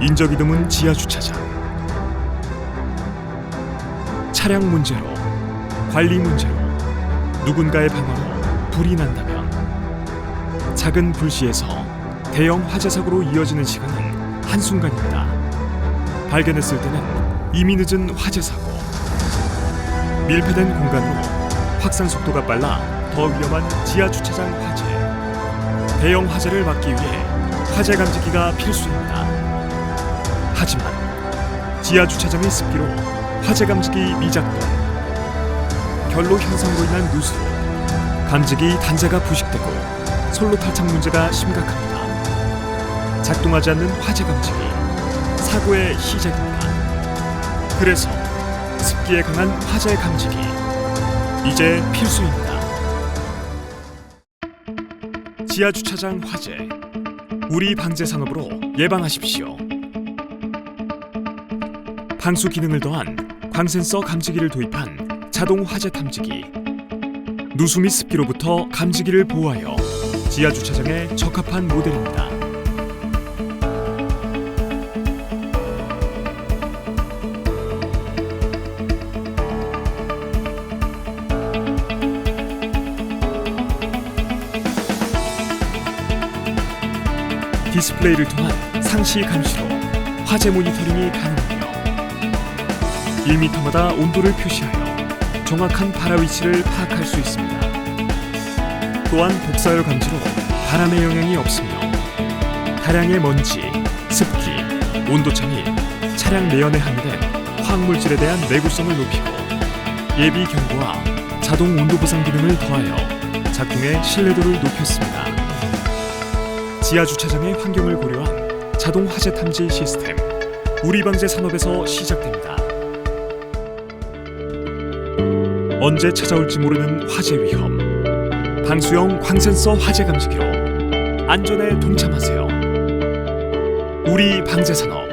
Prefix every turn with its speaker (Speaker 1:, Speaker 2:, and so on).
Speaker 1: 인적이 드문 지하 주차장. 차량 문제로, 관리 문제로, 누군가의 방화로 불이 난다면 작은 불씨에서 대형 화재 사고로 이어지는 시간은 한순간입니다. 발견했을 때는 이미 늦은 화재 사고. 밀폐된 공간으로 확산 속도가 빨라 더 위험한 지하 주차장 화재. 대형 화재를 막기 위해 화재 감지기가 필수입니다. 하지만 지하 주차장의 습기로 화재 감지기 미작동, 결로 현상으로 인한 누수, 감지기 단자가 부식되고 솔로 탈착 문제가 심각합니다. 작동하지 않는 화재 감지기, 사고의 시작입니다. 그래서 습기에 강한 화재 감지기, 이제 필수입니다. 지하 주차장 화재, 우리 방제 산업으로 예방하십시오. 방수 기능을 더한 광센서 감지기를 도입한 자동 화재 탐지기. 누수 및 습기로부터 감지기를 보호하여 지하 주차장에 적합한 모델입니다. 디스플레이를 통한 상시 감시로 화재 모니터링이 가능하며 1m마다 온도를 표시하여 정확한 발화 위치를 파악할 수 있습니다. 또한 복사열 감지로 바람의 영향이 없으며 다량의 먼지, 습기, 온도차 및 차량 내연에 함유된 화학물질에 대한 내구성을 높이고 예비 경보와 자동 온도 보상 기능을 더하여 작동의 신뢰도를 높였습니다. 지하 주차장의 환경을 고려한 자동 화재 탐지 시스템 우리 방제 산업에서 시작됩니다. 언제 찾아올지 모르는 화재 위험. 방수형 광센서 화재 감지기로 안전에 동참하세요. 우리 방제 산업